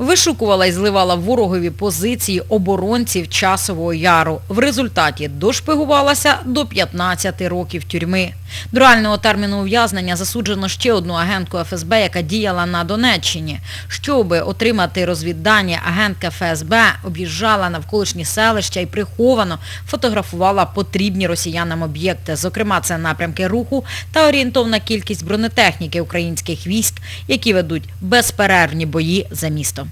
Вишукувала і зливала ворогові позиції оборонців Часового Яру. В результаті дошпигувалася до 15 років тюрми. До реального терміну ув'язнення засуджено ще одну агентку ФСБ, яка діяла на Донеччині. Щоби отримати розвіддані, агентка ФСБ об'їжджала навколишні селища і приховано фотографувала потрібні росіянам об'єкти. Зокрема, це напрямки руху та орієнтовна кількість бронетехніки українських військ, які ведуть безперервні бої за місто.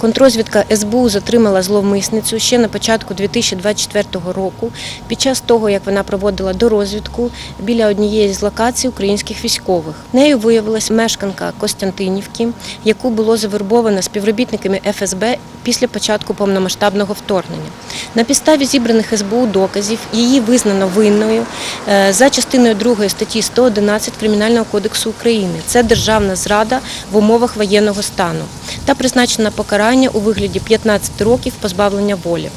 Контрозвідка СБУ затримала зловмисницю ще на початку 2024 року під час того, як вона проводила дорозвідку біля однієї з локацій українських військових. Нею виявилась мешканка Костянтинівки, яку було завербовано співробітниками ФСБ після початку повномасштабного вторгнення. На підставі зібраних СБУ доказів її визнано винною е, за частиною 2 статті 111 Кримінального кодексу України. Це державна зрада в умовах воєнного стану та призначено покарання у вигляді 15 років позбавлення волі.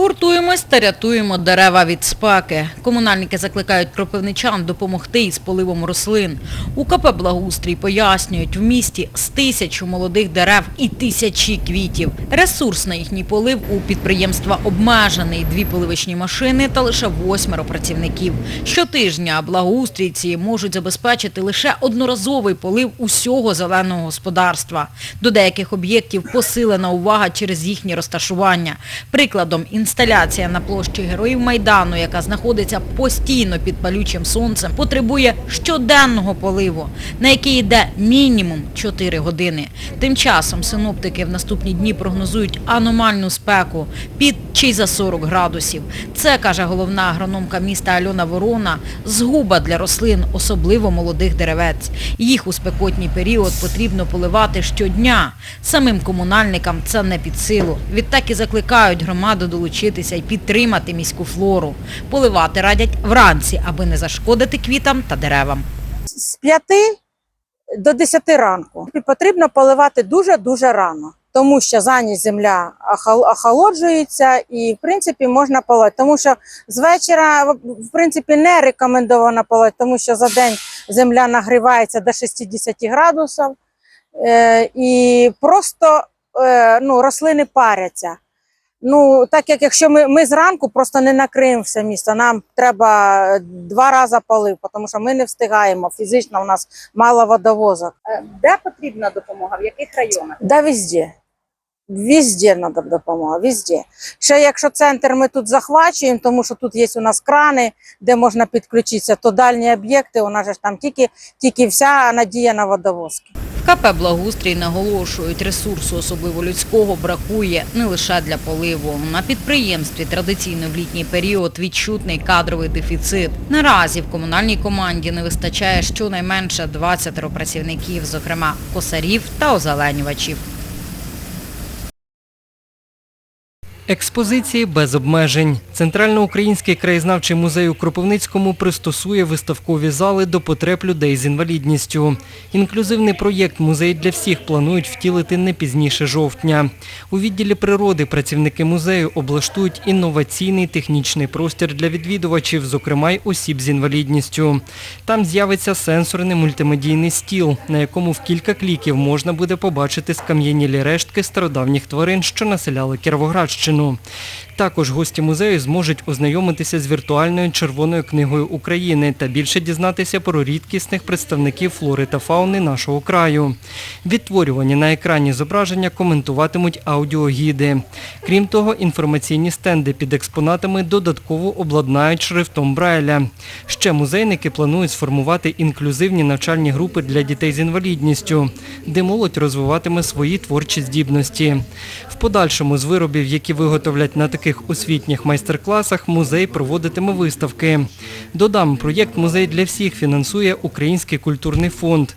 Гуртуємось та рятуємо дерева від спеки. Комунальники закликають кропивничан допомогти із поливом рослин. У КП «Благоустрій» пояснюють, в місті з тисячу молодих дерев і тисячі квітів. Ресурс на їхній полив у підприємства обмежений. Дві поливочні машини та лише восьмеро працівників. Щотижня благоустрійці можуть забезпечити лише одноразовий полив усього зеленого господарства. До деяких об'єктів посилена увага через їхнє розташування. Прикладом інсталяція на площі Героїв Майдану, яка знаходиться постійно під палючим сонцем, потребує щоденного поливу, на який йде мінімум 4 години. Тим часом синоптики в наступні дні прогнозують аномальну спеку під чи за 40 градусів. Це, каже головна агрономка міста Альона Ворона, згуба для рослин, особливо молодих деревець. Їх у спекотній період потрібно поливати щодня. Самим комунальникам це не під силу. Відтак і закликають громаду долучитися і підтримати міську флору. Поливати радять вранці, аби не зашкодити квітам та деревам. з 5 до 10 ранку. Потрібно поливати дуже-дуже рано, тому що за ніч земля охол- охолоджується і, в принципі, можна поливати. Тому що з вечора, в принципі, не рекомендовано поливати, тому що за день земля нагрівається до 60 градусів е, і просто е, ну, рослини паряться. Ну, так як якщо ми, ми зранку просто не накриємо все місто, нам треба е, два рази полив, тому що ми не встигаємо. Фізично у нас мало водовозок. Де потрібна допомога? В яких районах? Да, везде. Везде треба допомога, везде. Ще якщо центр ми тут захвачуємо, тому що тут є у нас крани, де можна підключитися, то дальні об'єкти, у нас ж там тільки, тільки вся надія на водовозки. В КП «Благоустрій» наголошують, ресурсу, особливо людського, бракує не лише для поливу. На підприємстві традиційно в літній період відчутний кадровий дефіцит. Наразі в комунальній команді не вистачає щонайменше 20 працівників, зокрема косарів та озеленювачів. Експозиції без обмежень. Центральноукраїнський краєзнавчий музей у Кропивницькому пристосує виставкові зали до потреб людей з інвалідністю. Інклюзивний проєкт «Музей для всіх» планують втілити не пізніше жовтня. У відділі природи працівники музею облаштують інноваційний технічний простір для відвідувачів, зокрема й осіб з інвалідністю. Там з'явиться сенсорний мультимедійний стіл, на якому в кілька кліків можна буде побачити скам'янілі рештки стародавніх тварин, що населяли Кіровоградщину. Також гості музею зможуть ознайомитися з віртуальною червоною книгою України та більше дізнатися про рідкісних представників флори та фауни нашого краю. Відтворювані на екрані зображення коментуватимуть аудіогіди. Крім того, інформаційні стенди під експонатами додатково обладнають шрифтом Брайля. Ще музейники планують сформувати інклюзивні навчальні групи для дітей з інвалідністю, де молодь розвиватиме свої творчі здібності. В подальшому з виробів, які виготовлять на таких освітніх майстер-класах, музей проводитиме виставки. Додам, проєкт «Музей для всіх» фінансує Український культурний фонд.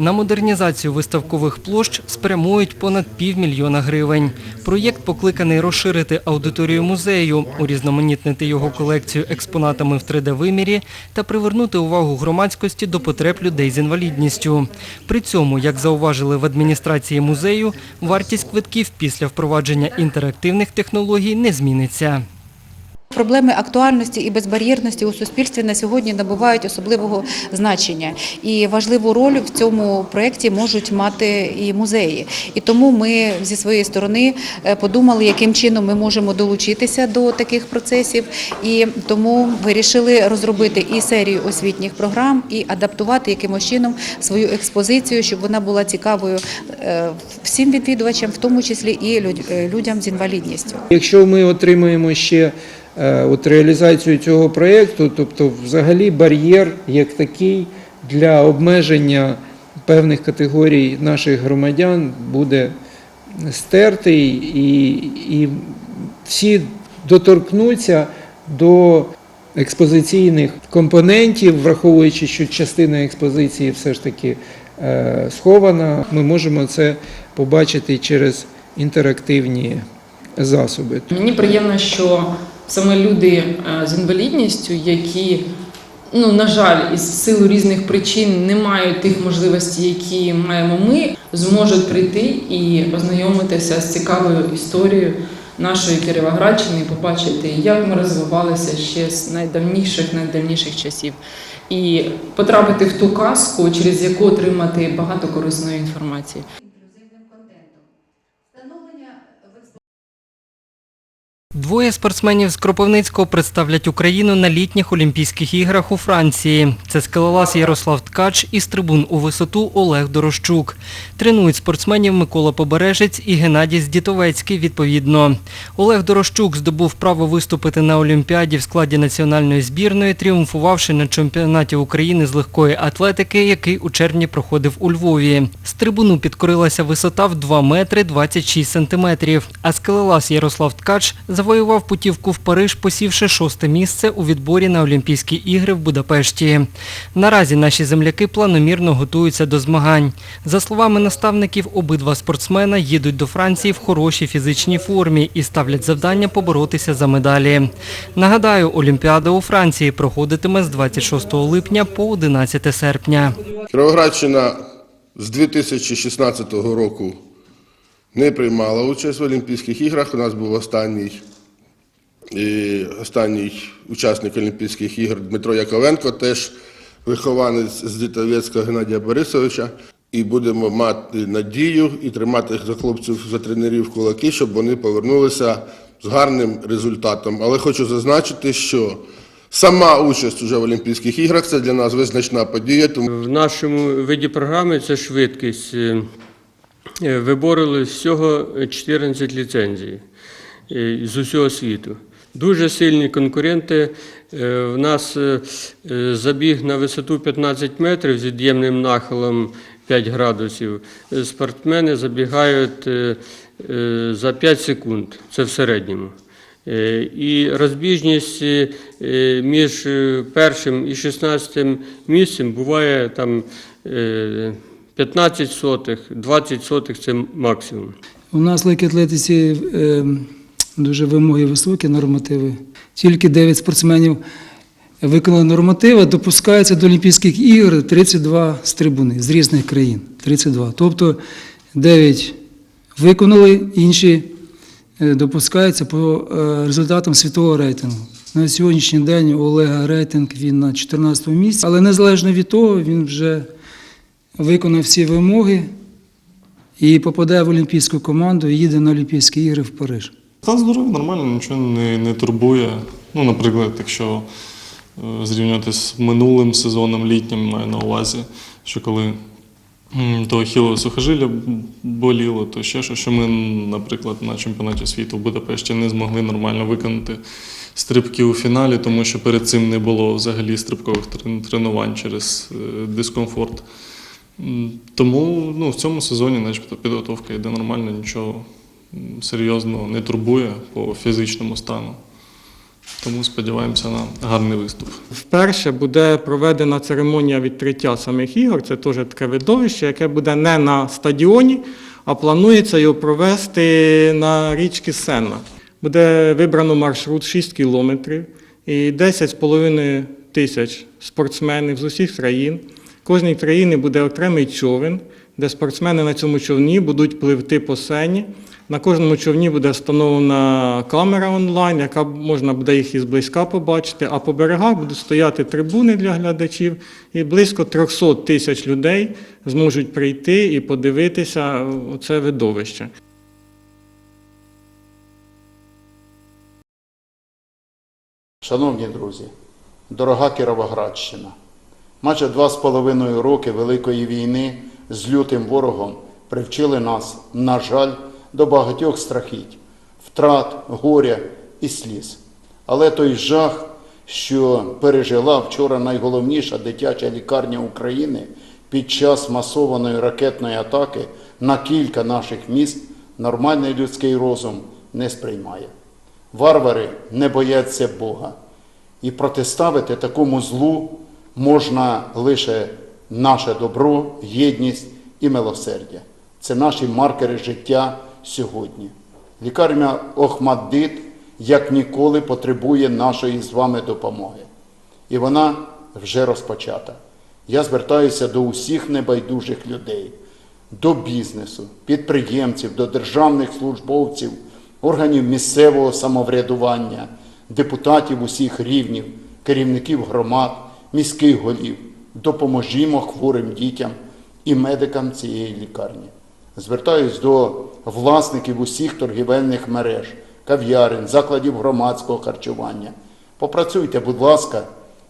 На модернізацію виставкових площ спрямують понад півмільйона гривень. Проєкт покликаний розширити аудиторію музею, урізноманітнити його колекцію експонатами в 3D-вимірі та привернути увагу громадськості до потреб людей з інвалідністю. При цьому, як зауважили в адміністрації музею, вартість квитків після впровадження інтерактивних технологій не зміниться. Проблеми актуальності і безбар'єрності у суспільстві на сьогодні набувають особливого значення, і важливу роль в цьому проєкті можуть мати і музеї. І тому ми зі своєї сторони е, подумали, яким чином ми можемо долучитися до таких процесів, і тому вирішили розробити і серію освітніх програм, і адаптувати якимось чином свою експозицію, щоб вона була цікавою е, всім відвідувачам, в тому числі і е, людям з інвалідністю. Якщо ми отримаємо ще от реалізацію цього проєкту, тобто взагалі бар'єр як такий для обмеження певних категорій наших громадян буде стертий і, і всі доторкнуться до експозиційних компонентів, враховуючи, що частина експозиції все ж таки е, схована, ми можемо це побачити через інтерактивні засоби. Мені приємно, що саме люди е, з інвалідністю, які, ну, на жаль, із силу різних причин не мають тих можливостей, які маємо ми, зможуть прийти і ознайомитися з цікавою історією нашої Кіровоградщини, побачити, як ми розвивалися ще з найдавніших найдавніших часів, і потрапити в ту казку, через яку отримати багато корисної інформації. Двоє спортсменів з Кропивницького представлять Україну на літніх Олімпійських іграх у Франції. Це скелелаз Ярослав Ткач і стрибун у висоту Олег Дорощук. Тренують спортсменів Микола Побережець і Геннадій Здітовецький відповідно. Олег Дорощук здобув право виступити на Олімпіаді в складі національної збірної, тріумфувавши на чемпіонаті України з легкої атлетики, який у червні проходив у Львові. Стрибуну підкорилася висота в 2 метри 26 сантиметрів, а скелелаз Ярослав Ткач завоював путівку в Париж, посівши шосте місце у відборі на Олімпійські ігри в Будапешті. Наразі наші земляки планомірно готуються до змагань. За словами наставників, обидва спортсмена їдуть до Франції в хорошій фізичній формі і ставлять завдання поборотися за медалі. Нагадаю, Олімпіада у Франції проходитиме з 26 липня по 11 серпня. Кіровоградщина з 2016 року не приймала участь в Олімпійських іграх. У нас був останній, останній учасник Олімпійських ігор Дмитро Яковенко, теж вихованець з Дітовецького Геннадія Борисовича. І будемо мати надію і тримати за хлопців, за тренерів кулаки, щоб вони повернулися з гарним результатом. Але хочу зазначити, що сама участь уже в Олімпійських іграх це для нас визначна подія. Тому В нашому виді програми це швидкість. Е, е, Вибороли всього 14 ліцензій е, з усього світу. Дуже сильні конкуренти. Е, В нас е, е, забіг на висоту 15 метрів з від'ємним нахилом 5 градусів. Е, Спортсмени забігають е, е, за 5 секунд. Це в середньому. Е, І розбіжність е, між е, першим і 16 місцем буває там е, 15 сотих, 20 сотих це максимум. У нас в легкій атлетиці е, дуже вимоги високі, нормативи. Тільки 9 спортсменів виконали нормативи, допускаються до Олімпійських ігор 32 стрибуни з різних країн. 32. Тобто 9 виконали, інші е, допускаються по е, результатам світового рейтингу. На сьогоднішній день у Олега рейтинг він на 14 місці, але незалежно від того, він вже виконав всі вимоги і попадає в олімпійську команду і їде на Олімпійські ігри в Париж. Стан здоров'я нормально, нічого не, не турбує. Ну, наприклад, якщо е, зрівняти з минулим сезоном літнім, маю на увазі, що коли то хілове сухожилля боліло, то ще що, що ми, наприклад, на чемпіонаті світу в Будапешті не змогли нормально виконати стрибки у фіналі, тому що перед цим не було взагалі стрибкових тренувань через е, дискомфорт. Тому ну, в цьому сезоні, начебто, підготовка йде нормально, нічого м, серйозного не турбує по фізичному стану. Тому сподіваємося на гарний виступ. Вперше буде проведена церемонія відкриття самих ігор. Це теж таке видовище, яке буде не на стадіоні, а планується його провести на річці Сенна. Буде вибрано маршрут 6 кілометрів і 10,5 тисяч спортсменів з усіх країн. Кожній країні буде окремий човен, де спортсмени на цьому човні будуть пливти по сені, На кожному човні буде встановлена камера онлайн, яка можна буде їх із близька побачити, а по берегах будуть стояти трибуни для глядачів, і близько 300 тисяч людей зможуть прийти і подивитися це видовище. Шановні друзі, дорога Кіровоградщина, майже два з половиною роки Великої війни з лютим ворогом привчили нас, на жаль, до багатьох страхіть, втрат, горя і сліз. Але той жах, що пережила вчора найголовніша дитяча лікарня України під час масованої ракетної атаки на кілька наших міст, нормальний людський розум не сприймає. Варвари не бояться Бога. І протиставити такому злу можна лише наше добро, єдність і милосердя. Це наші маркери життя сьогодні. Лікарня Охмаддит як ніколи потребує нашої з вами допомоги. І вона вже розпочата. Я звертаюся до усіх небайдужих людей, до бізнесу, підприємців, до державних службовців, органів місцевого самоврядування, депутатів усіх рівнів, керівників громад, міських голів. Допоможімо хворим дітям і медикам цієї лікарні. Звертаюсь до власників усіх торгівельних мереж, кав'ярень, закладів громадського харчування. Попрацюйте, будь ласка,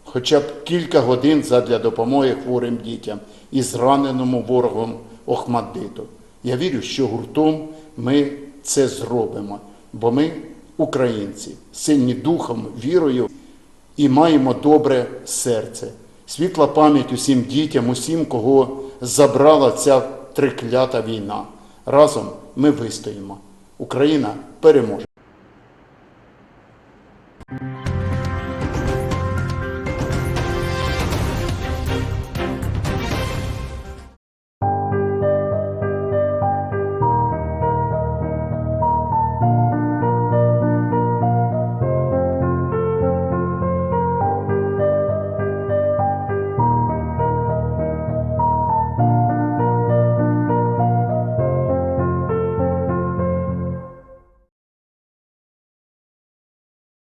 хоча б кілька годин задля допомоги хворим дітям і зраненому ворогом Охмаддиту. Я вірю, що гуртом ми це зробимо, бо ми українці, сильні духом, вірою і маємо добре серце. Світла пам'ять усім дітям, усім, кого забрала ця триклята війна. Разом ми вистоїмо. Україна переможе.